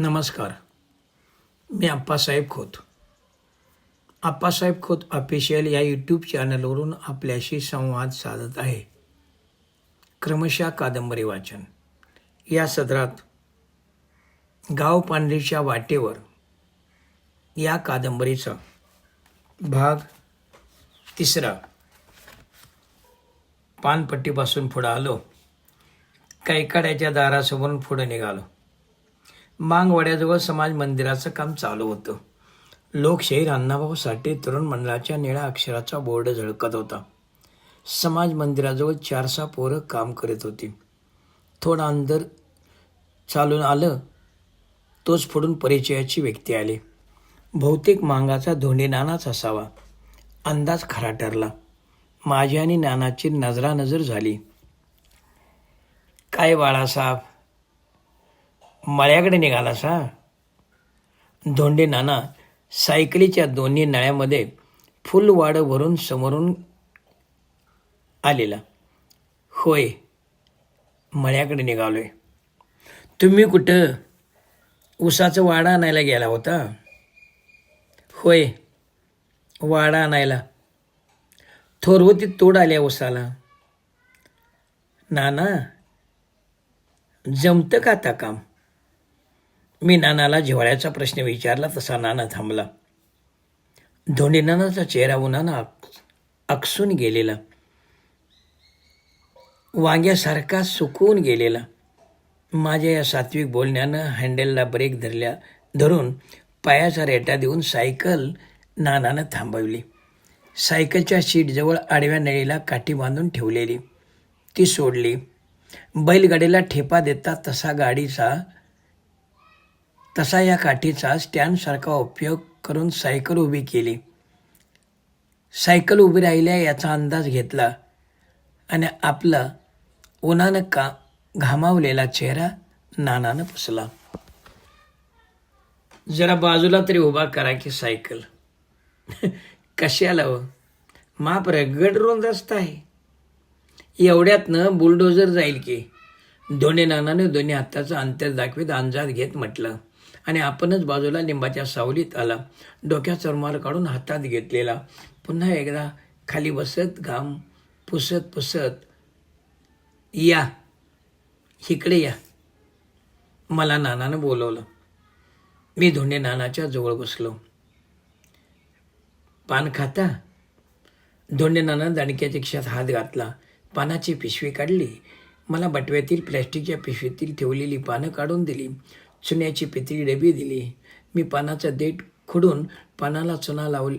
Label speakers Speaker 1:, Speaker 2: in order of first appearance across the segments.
Speaker 1: नमस्कार. मी आप्पासाहेब खोत. आप्पासाहेब खोत ऑफिशियल या यूट्यूब चॅनलवरून आपल्याशी संवाद साधत आहे. क्रमशः कादंबरी वाचन. या सदरात गाव पांढरीच्या वाटेवर या कादंबरीचा भाग तिसरा. पानपट्टीपासून पुढं आलो. कैकाड्याच्या दारासमोरून पुढं निघालो. मांगवाड्याजवळ समाज मंदिराचं काम चालू होतं. लोकशाहीर अण्णाभाऊ साठे तरुण मंडळाच्या निळ्या अक्षराचा बोर्ड झळकत होता. समाज मंदिराजवळ चार सहा पोरं काम करत होती. थोडं अंदर चालून आलं तोच फोडून परिचयाची व्यक्ती आली. बहुतेक मांगाचा धोंडे नानाच असावा. अंदाज खरा ठरला. माझी आणि नानाची नजरानजर झाली. काय बाळासाहेब? मळ्याकडे निघाला सा धोंडे नाना सायकलीच्या दोन्ही नळ्यामध्ये फुलवाडं भरून समोरून आलेला. होय मळ्याकडे निघालोय. तुम्ही कुठं उसाचं वाडा आणायला गेला होता? होय वाडा आणायला. थोरवती तोड आल्या उसाला. नाना जमतं का आता काम? मी नानाला जिव्हाळ्याचा प्रश्न विचारला तसा नाना थांबला. धोंडे नानाचा चेहरा उन्हानं अक अकसून गेलेला. वांग्यासारखा सुकून गेलेला. माझ्या या सात्विक बोलण्यानं हँडलला ब्रेक धरल्या धरून पायाचा रेटा देऊन सायकल नानानं थांबवली. सायकलच्या सीटजवळ आडव्या नळीला काठी बांधून ठेवलेली. ती सोडली. बैलगाडीला ठेपा देता तसा गाडीचा तसा या काठीचा स्टँडसारखा उपयोग करून सायकल उभी केली. सायकल उभी राहिल्या याचा अंदाज घेतला आणि आपला उन्हानं का घामावलेला चेहरा नानानं पुसला. जरा बाजूला तरी उभा करा की सायकल. कशाला व माप रगड रोंद रस्ता आहे. एवढ्यातनं बुलडोजर जाईल की. दोन्ही नानाने दोन्ही हाताचं अंतर दाखवीत अंदाज घेत म्हटलं. आणि आपणच बाजूला लिंबाच्या सावलीत आला. डोक्याचा रुमाल काढून हातात घेतलेला. पुन्हा एकदा खाली बसत घाम पुसत पुसत या इकडे या. मला नानानं बोलवलं. मी धोंडे नानाच्या जवळ बसलो. पान खाता? धोंडे नाना दणक्याच्या खिशात हात घातला. पानाची पिशवी काढली. मला बटव्यातील प्लॅस्टिकच्या पिशवीतील ठेवलेली पानं काढून दिली. चुन्याची पितळी डबी दिली. मी पानाचा देठ खुडून पानाला चुना लाव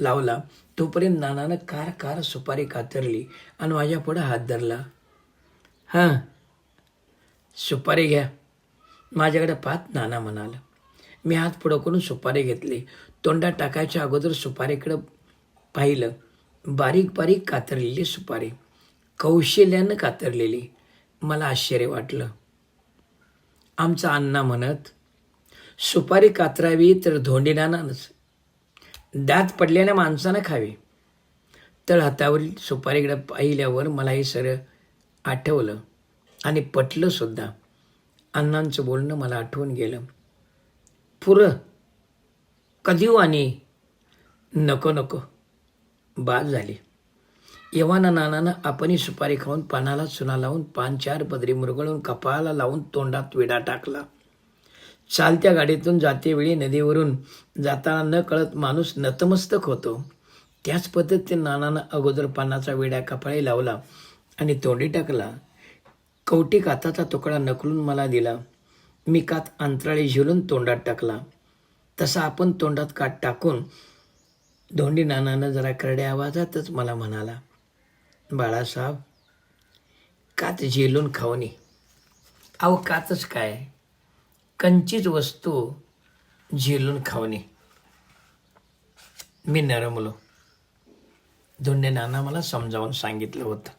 Speaker 1: लावला. तोपर्यंत नानानं कार कार सुपारी कातरली आणि माझ्या पुढं हात धरला. हां सुपारी घ्या. माझ्याकडे पाहत नाना म्हणाला. मी हात पुढं करून सुपारी घेतली. तोंडात टाकायच्या अगोदर सुपारीकडं पाहिलं. बारीक बारीक कातरलेली सुपारी. कौशल्यानं कातरलेली. मला आश्चर्य वाटलं. आमचा अण्णा म्हणत सुपारी कातरावी तर धोंडीनानानच दात पडलेल्या माणसानं खावी. तळ हातावरील सुपारीकडे पाहिल्यावर मला हे सर आठवलं. आणि पटलं सुद्धा. अण्णांचं बोलणं मला आठवून गेलं. पुरं. कधी हो आणि? नको नको. बाद झाली. येवाना नानानं आपणही सुपारी खाऊन पानाला चुना लावून पान चार पदरी मुरगळून कपाळाला लावून तोंडात विडा टाकला. चालत्या गाडीतून जातेवेळी नदीवरून जाताना न कळत माणूस नतमस्तक होतो. त्याच पद्धतीने नानानं अगोदर पानाचा विडा कपाळी लावला आणि तोंडी टाकला. कवटी काताचा तुकडा नकलून मला दिला. मी कात अंतराळी झिलून तोंडात टाकला. तसा आपण तोंडात कात टाकून धोंडी नानानं जरा करड्या आवाजातच मला म्हणाला बाळासाहेब कात झेलून खावणी अहो कातच काय? कंचीच वस्तू झेलून खावणी मी नरमलो धोंडे नाना मला समजावून सांगितलं होतं.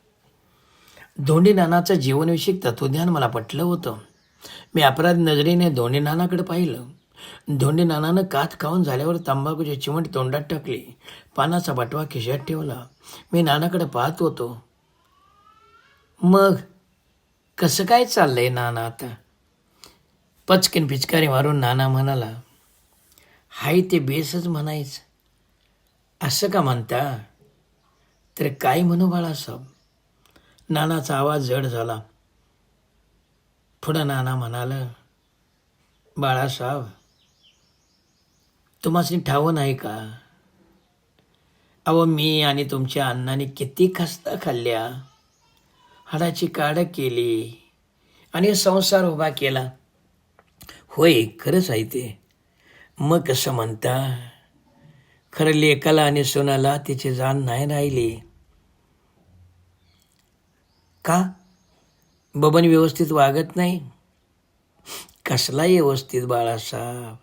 Speaker 1: धोंडे नानाचं जीवनविषयक तत्वज्ञान मला पटलं होतं. मी अपराध नजरेने धोंडे नानाकडे पाहिलं. धोंडे नानानं कात खाऊन झाल्यावर तंबाखूची चिमट तोंडात टाकली. पानाचा बटवा खिशात ठेवला. मी नानाकडे पाहत होतो. मग कसं काय चाललंय नाना आता? पचकिन पिचकारी मारून नाना म्हणाला हाय ते बेसच म्हणायचं. असं का म्हणता? तर काय म्हणू बाळासाहेब? नानाचा आवाज जड झाला. पुढं नाना म्हणालं बाळासाहेब तुम्हाला ठाव नाही का? अहो मी आणि तुमच्या अण्णाने किती खस्ता खाल्ल्या. हाडाची काढ केली आणि संसार उभा केला. होय खरंच आहे ते. मग कसं म्हणता? खरं लेकाला आणि सोनाला तिची जाण नाही राहिली. का? बबन व्यवस्थित वागत नाही? कसला व्यवस्थित बाळासाहेब.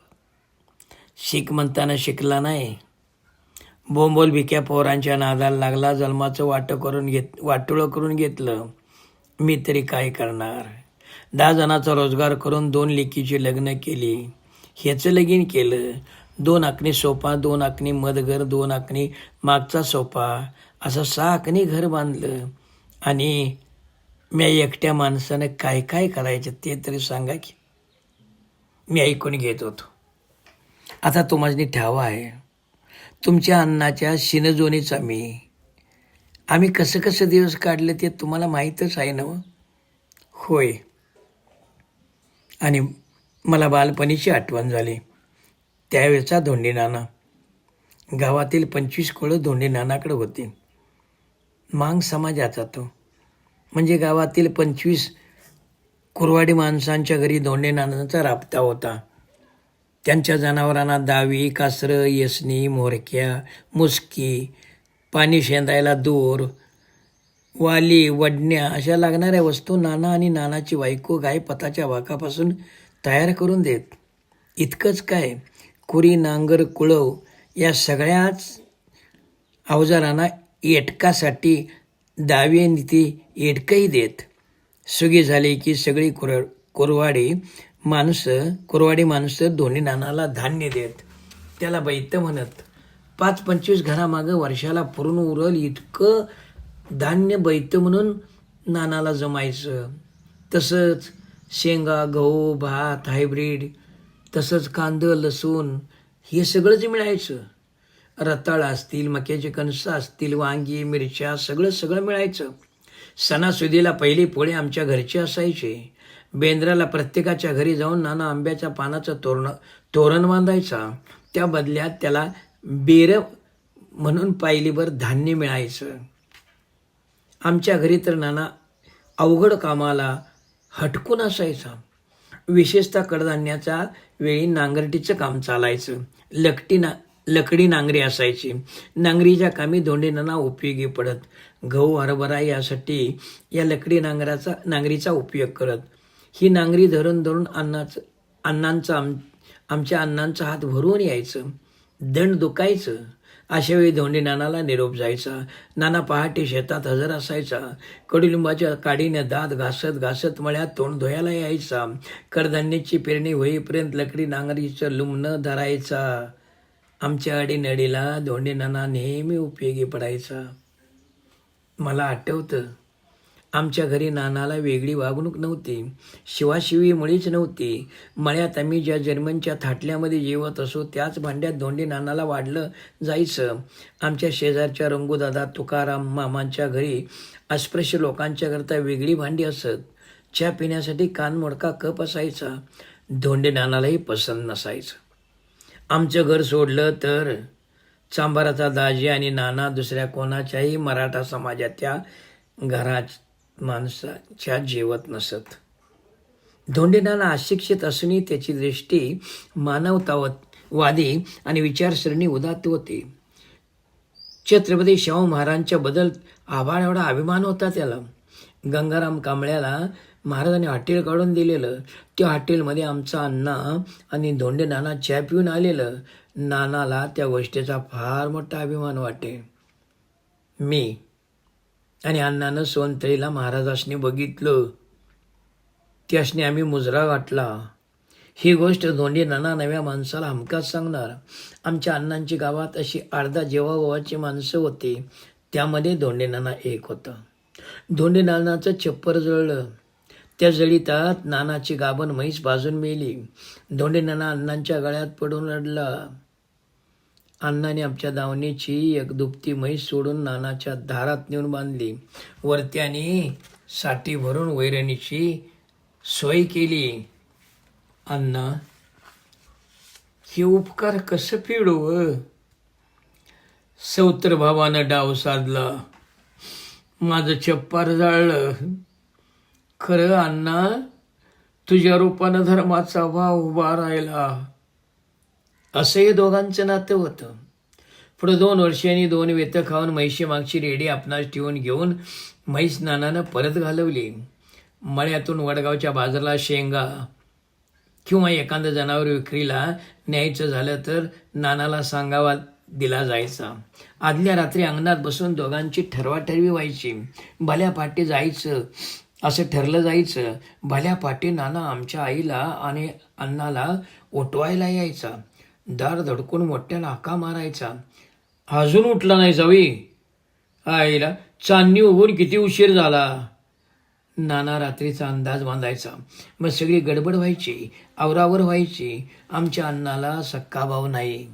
Speaker 1: शिक म्हणताना शिकला नाही. बोंबोल भिक्या पोरांच्या नादाला लागला जन्माचं वाटं करून घेत वाटोळं करून घेतलं. मी तरी काय करणार? दहा जणाचा रोजगार करून दोन लेकीची लग्न केली. ह्याचं लगीन केलं. दोन आकणी सोपा दोन आकणी मधघर दोन आकणी मागचा सोपा. असं सहा आकणी घर बांधलं. आणि मी एकट्या माणसानं काय काय करायचं ते तरी सांगा की. मी ऐकून घेत होतो. आता तुम्हाला ठावा आहे. तुमच्या अन्नाच्या शिनजोनीचा मी. आम्ही कसं कसं दिवस काढले ते तुम्हाला माहीतच आहे ना हो? होय. आणि मला बालपणीची आठवण झाली. त्यावेळचा धोंडी नाना. गावातील पंचवीस कोळं धोंडी नानाकडे होती. मांग समाजाचा तो. म्हणजे गावातील पंचवीस कुरवाडी माणसांच्या घरी धोंडे नानांचा राबता होता. त्यांच्या जनावरांना दावी कासरं येसणी मोरक्या मुसकी पाणी शेंदायला दूर वाली वडण्या अशा लागणाऱ्या वस्तू नाना आणि नानाची बायको गाय पताच्या वाकापासून तयार करून देत. इतकंच काय कुरी नांगर कुळव या सगळ्याच अवजारांना एटकासाठी दावे नीती एटकही देत. सुगी झाली की सगळी कुर कुरवाडी माणसं कुरवाडी माणसं दोन्ही नानाला धान्य देत. त्याला बैत्य म्हणत पाच पंचवीस घरामागं वर्षाला पुरून उरल इतकं धान्य बैत्य म्हणून नानाला जमायचं. तसंच शेंगा गहू भात हायब्रीड तसंच कांदं लसूण हे सगळंच मिळायचं. रताळ असतील मक्याचे कणसं असतील वांगी मिरच्या सगळं सगळं मिळायचं. सणासुदीला पहिली पोळे आमच्या घरचे असायचे. बेंद्राला प्रत्येकाच्या घरी जाऊन नाना आंब्याच्या पानाचं तोरण तोरण बांधायचा. त्या बदल्यात त्याला बेर म्हणून पायलीभर धान्य मिळायचं. आमच्या घरी तर नाना अवघड कामाला हटकून असायचा. विशेषतः कडधान्याच्या वेळी नांगरटीचं काम चालायचं. लकटी ना लकडी नांगरी असायची. नांगरीच्या कामी धोंडे उपयोगी पडत. गहू हरभरा यासाठी या लकडी नांगराचा नांगरीचा उपयोग करत. ही नांगरी धरून धरून अन्नाचं अण्णांचं आम आमच्या अण्णांचा हात भरून यायचं दंड दुखायचं. अशा वेळी धोंडी नानाला निरोप जायचा. नाना पहाटे शेतात हजर असायचा. कडुलिंबाच्या काडीने दात घासत घासत मळ्यात तोंड धुयाला यायचा. कडधान्याची पेरणी होईपर्यंत लकडी नांगरीचं लुमणं धरायचा. आमच्या अडीनडीला धोंडी नाना नेहमी उपयोगी पडायचा. मला आठवतं आमच्या घरी नानाला वेगळी वागणूक नव्हती. शिवाशिवी मुळीच नव्हती. मळ्यात आम्ही ज्या जर्मनच्या थाटल्यामध्ये जेवत असो त्याच भांड्यात धोंडी नानाला वाढलं जायचं. आमच्या शेजारच्या रंगूदादा तुकाराम मामांच्या घरी अस्पृश्य लोकांच्याकरता वेगळी भांडी असत. चहा पिण्यासाठी कानमोडका कप असायचा. धोंडे नानालाही पसंत नसायचं. आमचं घर सोडलं तर? चांबाराचा दाजी आणि नाना दुसऱ्या कोणाच्याही मराठा समाजाच्या घरात माणसाच्या जेवत नसत. धोंडेनाला अशिक्षित असूनही त्याची दृष्टी मानवतावत वादी आणि विचारसरणी उदात्त होती. छत्रपती शाहू महाराजांच्या बदल आभाळ एवढा अभिमान होता त्याला. गंगाराम कांबळ्याला महाराजांनी हॉटेल काढून दिलेलं. त्या हॉटेलमध्ये आमचा अण्णा आणि धोंडे नाना चहा पिऊन आलेलं. नानाला त्या गोष्टीचा फार मोठा अभिमान वाटे. मी आणि अण्णानं सोनतळीला महाराजासनी बघितलं. त्यासनी आम्ही मुजरा गाठला. ही गोष्ट धोंडे नाना नव्या माणसाला हमखास सांगणार. आमच्या अण्णांची गावात अशी अर्धा जेवागोवाची माणसं होती. त्यामध्ये धोंडे नाना एक होता. धोंडे नानाचं छप्पर जळलं. त्या जळीतात नानाची गाभण म्हैस बाजून मेली. धोंडे नाना अण्णांच्या गळ्यात पडून रडला. अण्णाने आमच्या दावणीची एक दुपती म्हैस सोडून नानाच्या दारात नेऊन बांधली. वरत्याने साठी भरून वैरणीची सोय केली. अण्णा हे उपकार कसं फेडू सौत्र भावानं डाव साधला. माझं चप्पार जाळलं. खरं अण्णा तुझ्या रूपानं धर्माचा भाव उभा राहिला. असं हे दोघांचं नातं होतं. पुढे दोन वर्षांनी दोन वेतं खाऊन म्हैशी मागची रेडी आपणास ठेवून घेऊन म्हैस नानानं परत घालवली. मळ्यातून वडगावच्या बाजारला शेंगा किंवा एखादं जनावर विक्रीला न्यायचं झालं तर नानाला सांगावा दिला जायचा. आदल्या रात्री अंगणात बसून दोघांची ठरवाठरवी व्हायची. भल्या पाटी जायचं असं ठरलं जायचं. भल्या पाटी नाना आमच्या आईला आणि अण्णाला उठवायला यायचा. दार धडकून मोठ्याला हाका मारायचा. अजून उठला नाही जावी. आईला चांदणी उघून किती उशीर झाला. नाना रात्रीचा अंदाज बांधायचा. मग सगळी गडबड व्हायची आवरावर व्हायची. आमच्या अण्णाला सक्का भाव नाही.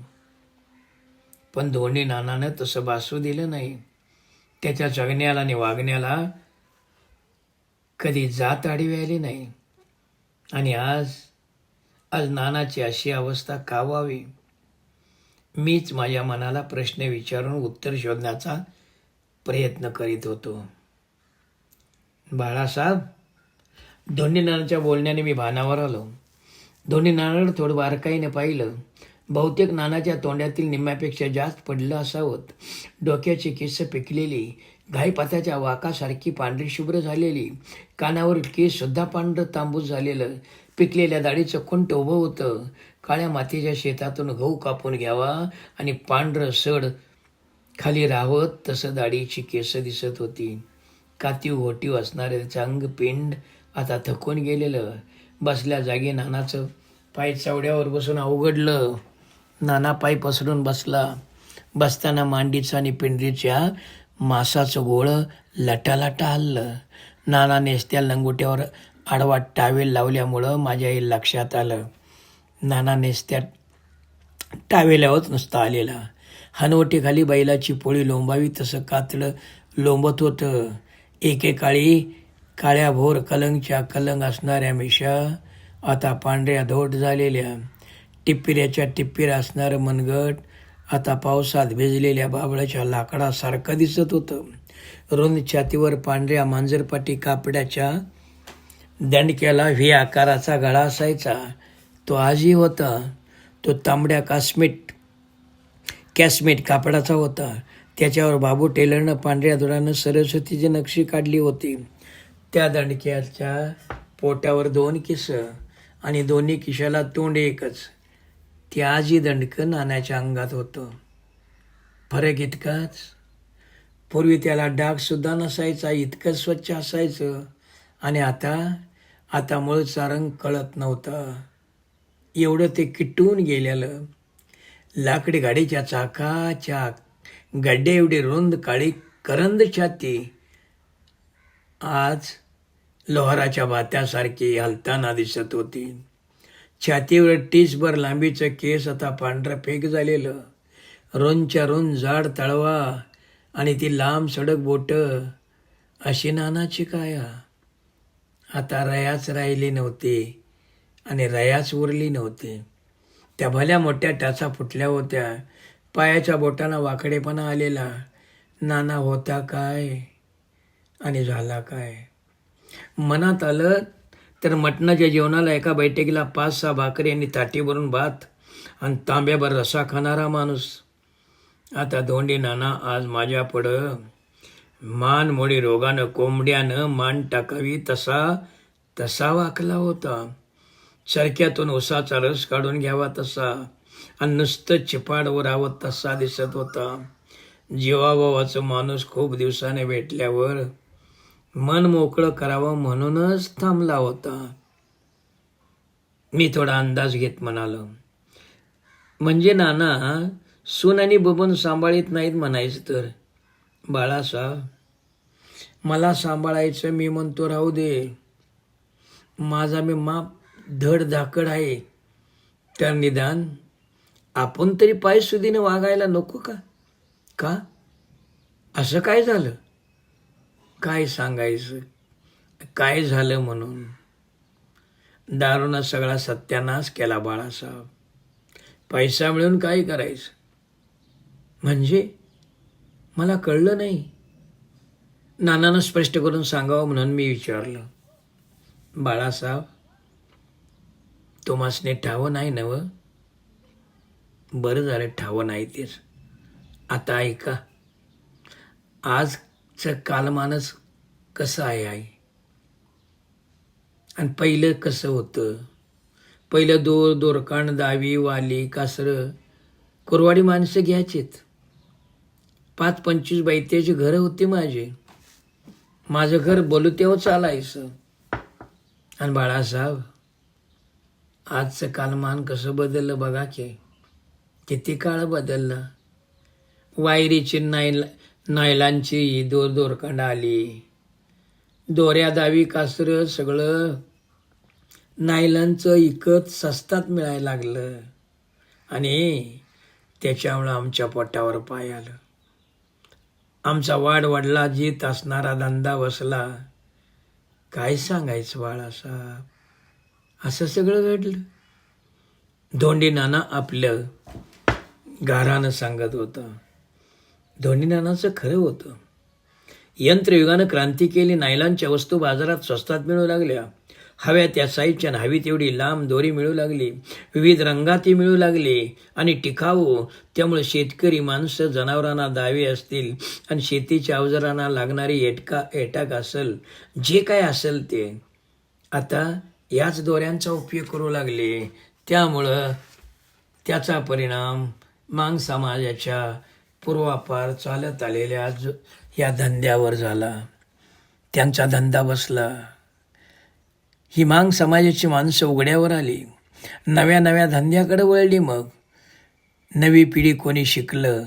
Speaker 1: पण दोन्ही नानानं तसं बासू दिलं नाही. त्याच्या जगण्याला आणि वागण्याला कधी जात आडवी आली नाही. आणि आज आज नानाची अशी अवस्था का व्हावी? मीच माझ्या मनाला प्रश्न विचारून उत्तर शोधण्याचा प्रयत्न करीत होतो. बाळासाहेब धोनी नानाच्या बोलण्याने मी भानावर आलो. धोनी नानाला थोडं बारकाईने पाहिलं. बहुतेक नानाच्या तोंडातील निम्म्यापेक्षा जास्त पडलं असावं. डोक्याची केस पिकलेली घाईपात्याच्या वाकासारखी पांढरी शुभ्र झालेली कानावर केस सुद्धा पांढरं तांबूस झालेलं पिकलेल्या दाढीचं खुंट उभं होतं. काळ्या मातीच्या शेतातून गहू कापून घ्यावा आणि पांढरं सड खाली राहत तसं दाढीची केस दिसत होती. कातीव होटीव असणारे चांग पिंड आता थकून गेलेलं. बसल्या जागी नानाचं पाय चावड्यावर बसून अवघडलं. नाना पाय पसरून बसला. बसताना मांडीचं आणि पिंडीच्या मासाचं गोळं लटालटा हल्लं. नाना नेसत्या लंगोट्यावर आडवा टावेल लावल्यामुळं माझ्या आई लक्षात आलं. नाना नेसत्या टावेल्यावर नुसता आलेला. हनवटीखाली बैलाची पोळी लोंबावी तसं कातडं लोंबत होतं. एकेकाळी काळ्या भोर कलंगच्या कलंग असणाऱ्या मिशा आता पांढऱ्या धोट झालेल्या. टिप्पिऱ्याच्या टिप्पिर असणारं मनगट आता पावसात भिजलेल्या बाबळाच्या लाकडासारखं दिसत होतं. रुंद छातीवर पांढऱ्या मांजरपाटी कापड्याच्या दंडक्याला व्ही आकाराचा गळा असायचा. तो आजही होता. तो तांबड्या कास्मेट कॅस्मेट कापडाचा होता. त्याच्यावर बाबू टेलरनं पांढऱ्या दुरानं सरस्वतीची नक्षी काढली होती. त्या दंडक्याच्या पोटावर दोन किस आणि दोन्ही किशाला तोंड एकच. ते आजही दंडकं नाण्याच्या अंगात होतं. फरक इतकाच पूर्वी त्याला डागसुद्धा नसायचा इतकं स्वच्छ असायचं. आणि आता आता मूळचा रंग कळत नव्हता. एवढं ते किटून गेलेलं. लाकडी गाडीच्या चाकाच्या गड्डे एवढी रुंद काळी करंद छाती. आज लोहाराच्या भात्यासारखी हलताना दिसत होती. छातीवर टीसभर लांबीचं केस आता पांढरं फेक झालेलं. रोनच्या रोन जाड तळवा आणि ती लांब सडक बोट अशी नानाची काया. आता रयाच राहिली नव्हती आणि रयाच उरली नव्हती. त्या भल्या मोठ्या टाचा फुटल्या होत्या. पायाच्या बोटांना वाकडेपणा आलेला. नाना होता काय आणि झाला काय? मनात आलं तर मटणाच्या जेवणाला एका बैठकीला पाच सहा भाकरी आणि ताटी भरून भात आणि तांब्याभर रसा खाणारा माणूस. आता धोंडी नाना आज माझ्या पुढं. मान मोडी रोगानं कोंबड्यानं मान टाकावी तसा तसा वाकला होता. चरक्यातून उसाचा रस काढून घ्यावा तसा आणि नुसतं चिपाडवर आवत तसा दिसत होता. जीवाभावाचं माणूस खूप दिवसाने भेटल्यावर मन मोकळं करावं म्हणूनच थांबला होता. मी थोडा अंदाज घेत म्हणालो. म्हणजे नाना सून आणि बबन सांभाळीत नाहीत म्हणायचं तर. बाळासाहेब मला सांभाळायचं मी म्हणतो राहू दे. माझा मी माप धड धाकड आहे. तर निदान आपण तरी पायसुदीने वागायला नको का? का? असं काय झालं? काय सांगायचं? काय झालं म्हणून? दारूनं सगळा सत्यानाश केला बाळासाहेब. पैसा मिळून काय करायचं? म्हणजे मला कळलं नाही. नानानं स्पष्ट करून सांगावं म्हणून मी विचारलं बाळासाहेब तुम्हासने ठावं नाही नव बरं झालं ठावं नाही तेच. आता ऐका आजचं कालमानच कसं आहे आई? आणि पहिलं कसं होतं? पहिलं दोर दोरकाण दावी वाली कासरं कुरवाडी माणसं घ्यायचीत. पाच पंचवीस बैत्याची घरं होती माझी. माझं घर बोलू तेव्हा चालायचं. आणि बाळासाहेब आजचं कालमान कसं बदललं बघा की. किती काळ बदलला. वायरीची नाईल नायलांची दोर दोरखंड आली. दोऱ्या दावी कासरं सगळं नायलांचं इकत सस्तात मिळायला लागलं. आणि त्याच्यामुळं आमच्या पोटावर पाय आलं. आमचा वाढ वाढला जीत असणारा धंदा बसला. काय सांगायचं बाळासाहेब असं सगळं घडलं. धोंडी नाना आपलं गारानं सांगत होतं. धोंडी नानाचं खरं होतं. यंत्रयुगानं क्रांती केली नायलांच्या वस्तू बाजारात स्वस्तात मिळू लागल्या. हव्या त्या साईजच्या हवी तेवढी लांब दोरी मिळू लागली. विविध रंगाती मिळू लागली. आणि टिकाऊ त्यामुळे शेतकरी माणसं जनावरांना दावे असतील. आणि शेतीच्या अवजारांना लागणारी एटका एटाक असेल. जे काय असेल ते. आता याच दोऱ्यांचा उपयोग करू लागले. त्यामुळं त्याचा परिणाम मांग समाजाच्या पूर्वापार चालत आलेल्या ज- या धंद्यावर झाला. त्यांचा धंदा बसला. ही मांग समाजाची माणसं उघड्यावर आली. नव्या नव्या धंद्याकडे वळली मग. नवी पिढी कोणी शिकलं?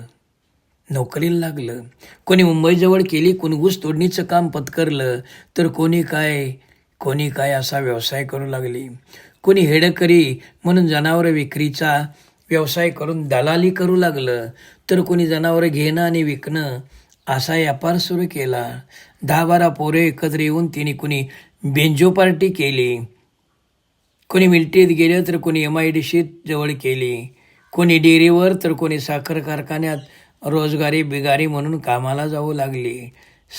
Speaker 1: नोकरीला लागलं. कोणी मुंबईजवळ केली कोणी तोडणीचं काम पत्करलं तर कोणी काय? कोणी काय असा व्यवसाय करू लागली. कोणी हेडकरी म्हणून जनावरं विक्रीचा व्यवसाय करून दलाली करू लागलं तर कोणी जनावरं घेणं आणि विकणं असा व्यापार सुरू केला. दहा बारा पोरे एकत्र येऊन तिने कुणी बेंजो पार्टी केली. कोणी मिलिटरीत गेलं तर कोणी एम आय डी सीत जवळ केली. कोणी डेअरीवर तर कोणी साखर कारखान्यात रोजगारी बिगारी म्हणून कामाला जाऊ लागली.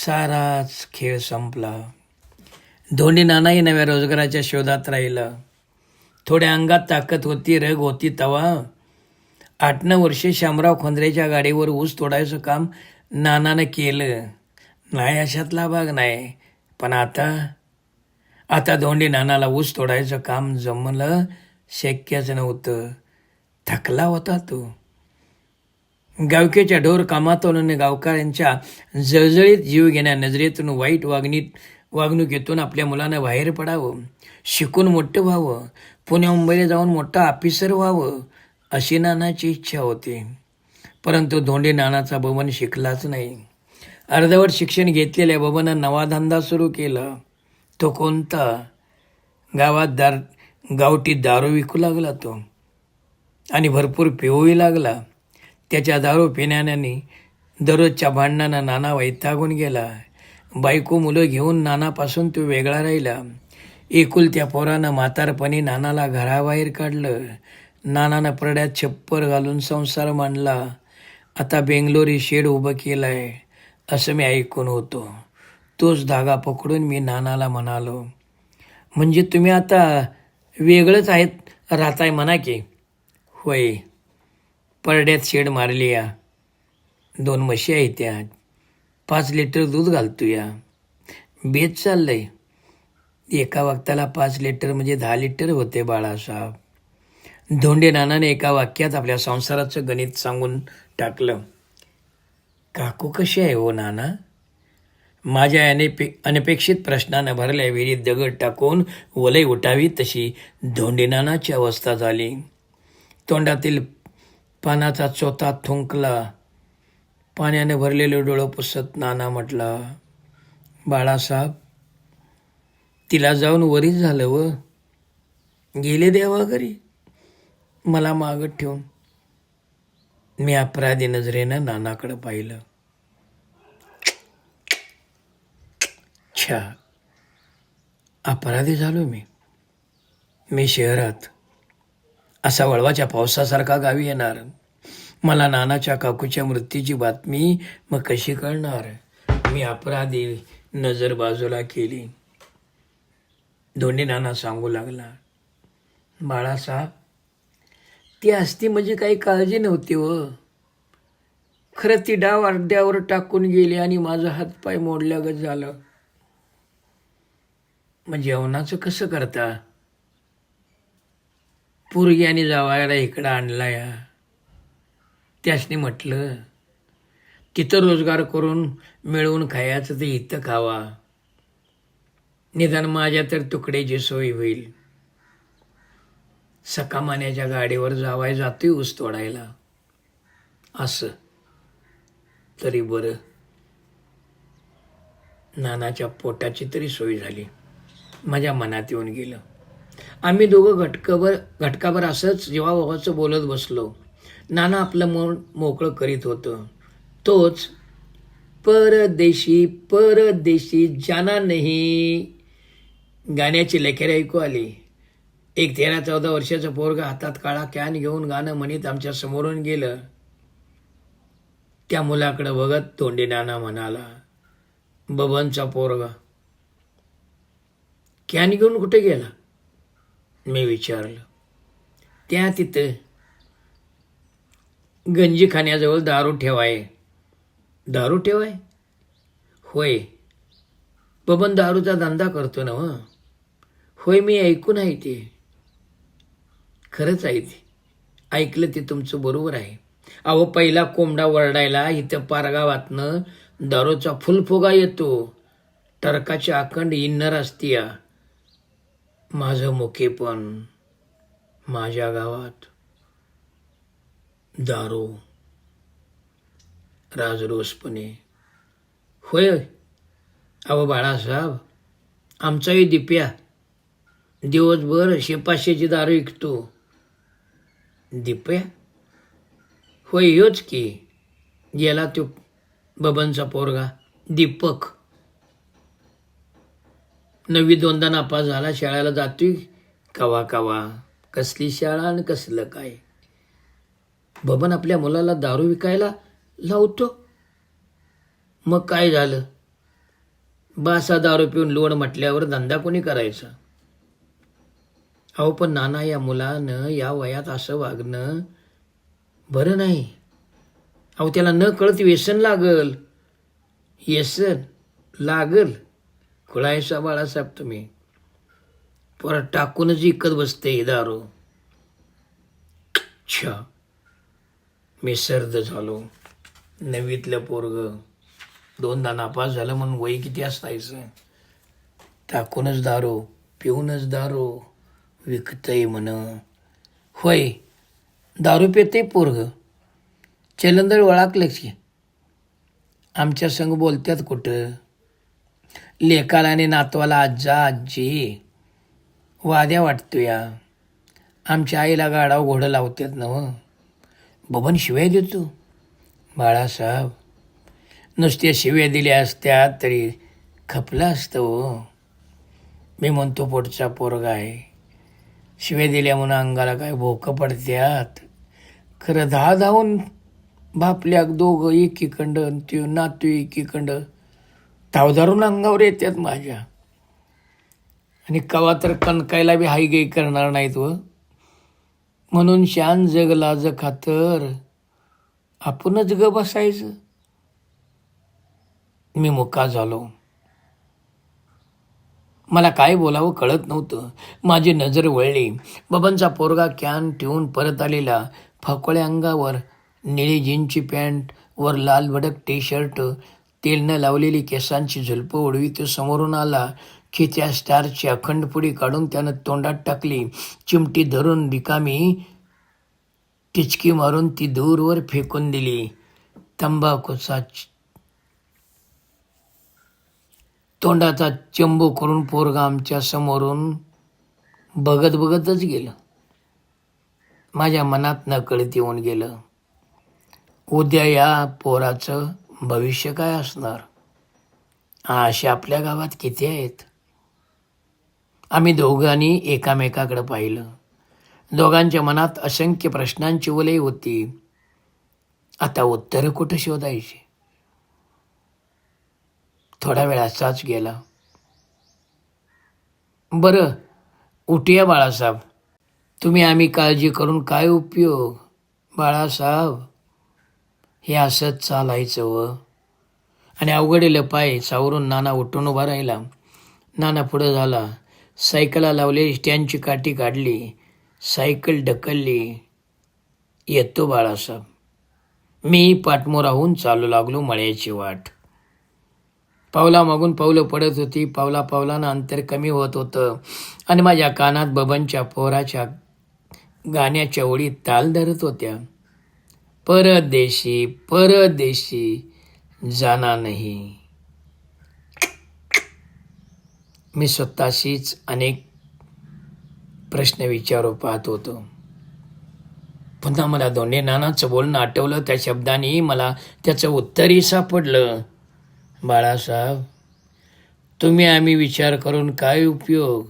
Speaker 1: साराच खेळ संपला. धोंडी नानाही नव्या रोजगाराच्या शोधात राहिलं. थोड्या अंगात ताकद होती रग होती तवा. आठ नऊ वर्षे शामराव खोंद्रेच्या गाडीवर ऊस तोडायचं काम नानानं केलं. नाही अशातला भाग नाही. पण आता आता धोंडी नानाला ऊस तोडायचं काम जमलं शक्यच नव्हतं. थकला होता तो. गावकेच्या ढोर कामातून गावकऱ्यांच्या जळजळीत जीव घेण्या नजरेतून वाईट वागणीत वागणुकीतून आपल्या मुलानं बाहेर पडावं शिकून मोठं व्हावं पुणे मुंबईला जाऊन मोठा ऑफिसर व्हावं अशी नानाची इच्छा होती. परंतु धोंडे नानाचा बबन शिकलाच नाही. अर्धवट शिक्षण घेतलेल्या बबनं नवा धंदा सुरू केला. तो कोणता? गावात दार गावठी दारू विकू लागला तो. आणि भरपूर पिऊही लागला. त्याच्या दारू पिण्याने दररोजच्या भांडणानं नाना वैतागून गेला. बायको मुलं घेऊन नानापासून तो वेगळा राहिला. एकुलत्या पोरानं म्हातारपणी नानाला घराबाहेर काढलं. नानानं परड्यात छप्पर घालून संसार मांडला. आता बेंगलोरी शेड उभं केलं आहे असं मी ऐकून होतो. तोच धागा पकडून मी नानाला म्हणालो म्हणजे तुम्ही आता वेगळंच आहेत राहताय म्हणा की? होय परड्यात शेड मारली या. दोन म्हशी आहेत त्या. पाच लिटर दूध घालतो या. बेत चाललंय. एका वाक्याला पाच लिटर म्हणजे दहा लिटर होते बाळासाहेब. धोंडे नानाने एका वाक्यात आपल्या संसाराचं गणित सांगून टाकलं. काकू कशी आहे हो नाना? माझ्या अनेपे अनपेक्षित प्रश्नानं भरल्या विहिरीत दगड टाकून वलय उठावी तशी धोंडीनानाची अवस्था झाली. तोंडातील पानाचा चोथा थुंकला. पाण्याने भरलेलं डोळं पुसत नाना म्हटला बाळासाहेब तिला जाऊन वरीच झालं व? गेले देवा घरी? मला मागत ठेवून. मी अपराधी नजरेनं नानाकडं पाहिलं. अच्छा अपराधी झालो मी. मी शहरात असा वळवाच्या पावसासारखा गावी येणार. मला नानाच्या काकूच्या मृत्यूची बातमी मग कशी कळणार? मी अपराधी नजर बाजूला केली. दोन्ही नाना सांगू लागला. बाळासाहेब ती असती म्हणजे काही काळजी नव्हती व. खरं ती डाव अर्ध्यावर टाकून गेली आणि माझा हातपाय मोडल्यागत झालं. मग जेवणाचं कसं करता? पोरगी आणि जावायला इकडं आणला या त्यासनी म्हटलं तिथं रोजगार करून मिळवून खायचं ते इथं खावा. निदान माझ्या तर तुकड्याची सोय होईल. सकामान्याच्या गाडीवर जावाय जातोय ऊस तोडायला. असं. तरी बरं. नानाच्या पोटाची तरी सोय झाली. माझ्या मनात येऊन गेलं. आम्ही दोघं घटकाभर घटकाभर असंच जेव्हा बोलत बसलो. नाना आपलं मन मोकळं करीत होतं. तोच परदेशी परदेशी जाना नाही. गाण्याची लेखेर ऐकू आली. एक तेरा चौदा वर्षाचं पोरग हातात काळा कॅन घेऊन गाणं म्हणित आमच्या समोरून गेलं. त्या मुलाकडं बघत तोंडी नाना म्हणाला बबनचा पोरगा. कॅन घेऊन कुठे गेला? मी विचारलं. त्या तिथं गंजी खाण्याजवळ दारू ठेवाय. दारू ठेवाय? होय. बबन दारूचा धंदा करतो ना हो. होय मी ऐकून आहे ते. खरंच आहे ते. ऐकलं ते तुमचं बरोबर आहे. अहो पहिला कोंबडा वरडायला इथं पारगावातनं दारूचा फुलफुगा येतो. टरकाची अखंड इन्नर असतीया. माझं मुकेपण माझ्या गावात. दारू राजरोसपणे. होय अहो बाळासाहेब आमचाही दिप्या. दिवसभर शेपाशेची दारू विकतो. दिप्या? होय योच की. गेला तो बबनचा पोरगा दीपक. नववी दोनदा नापास झाला शाळेला जातोय. कवा कवा. कसली शाळा आणि कसलं काय? बबन आपल्या मुलाला दारू विकायला लावतो. मग काय झालं? बासा दारू पिऊन लोड म्हटल्यावर धंदा कोणी करायचा? अहो पण नाना या मुलानं या वयात असं वागणं बरं नाही. अहो त्याला न कळत व्यसन लागल. व्यसन लागल. खुळायसा बाळासाहेब तुम्ही. परत टाकूनच इकत बसते दारू. छा मी सर्द झालो. नवीतलं पोरग. दोनदा नापास झालं म्हणून वय किती असायचं? टाकूनच दारू पिऊनच दारू विकतय म्हण. होय दारू पेते पोरग. चलंदर वळाकलंच की आमच्या संग बोलत्यात कुठं? लेकाला आणि नातवाला आज्जा आजी वाद्या वाटतो या आमच्या आईला गाडाव घोडं लावतात ना हो. बबन शिव्या देतो बाळासाहेब नुसत्या शिव्या दिल्या असत्या तरी खपलं असतं हो. मी म्हणतो पोटचा पोरगा आहे. शिव्या दिल्या म्हणून अंगाला काय भोकं पडत्यात. खरं दहा धावून बापल्याक दोघं एकीकंड आणि त्यो नातू एकीकंड धावधारून अंगावर येतात माझ्या. आणि कवा तर कणकायला बी हाय गाई करणार नाहीत व. म्हणून शान जगला खातर आपणच ग बसायचं. मी मुका झालो. मला काय बोलावं कळत नव्हतं. माझी नजर वळली. बबनचा पोरगा कॅन ठेवून परत आलेला. फाकोळ्या अंगावर निळी जीनची पॅन्ट वर लाल भडक टी शर्ट तेल न लावलेली केसांची झुलपं उडवी तो समोरून आला की त्या स्टारची अखंड पुडी काढून त्यानं तोंडात टाकली. चिमटी धरून रिकामी टिचकी मारून ती दूरवर फेकून दिली. तंबाखूचा तोंडाचा चंबू करून पोरगा आमच्या समोरून बघत बघतच गेलं. माझ्या मनात नकळत येऊन गेलं. उद्या या पोराचं भविष्य काय असणार? असे आपल्या गावात किती आहेत? आम्ही दोघांनी एकामेकाकडे पाहिलं. दोघांच्या मनात असंख्य प्रश्नांची वलय होती. आता उत्तरं कुठं शोधायची? थोडा वेळ असाच गेला. बरं उठूया बाळासाहेब. तुम्ही आम्ही काळजी करून काय उपयोग? बाळासाहेब हे असंच चालायचं व. आणि अवघडेलं पाय सावरून नाना उठून उभा राहिला. नाना पुढं झाला. सायकला लावले स्टँडची काठी काढली. सायकल ढकलली. येतो बाळासाहेब. मी पाठमोराहून चालू लागलो मळ्याची वाट. पावलामागून पावलं पडत होती. पावला पावलानं अंतर कमी होत होतं. आणि माझ्या कानात बबनच्या पोराच्या गाण्याच्या ओळी ताल धरत होत्या. परदेशी परदेशी जाना नाही। मी स्वतःशीच अनेक प्रश्न विचारू पाहत होतो. पुन्हा मला दोन्ही नानाचं बोलणं आठवलं त्या शब्दाने मला त्याचं उत्तरही सापडलं. बाळासाहेब तुम्ही आम्ही विचार करून काय उपयोग?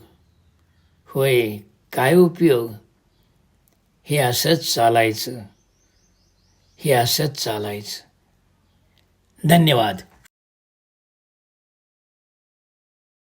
Speaker 1: होय काय उपयोग? हे असंच चालायचं. हे असंच चालायचं. धन्यवाद.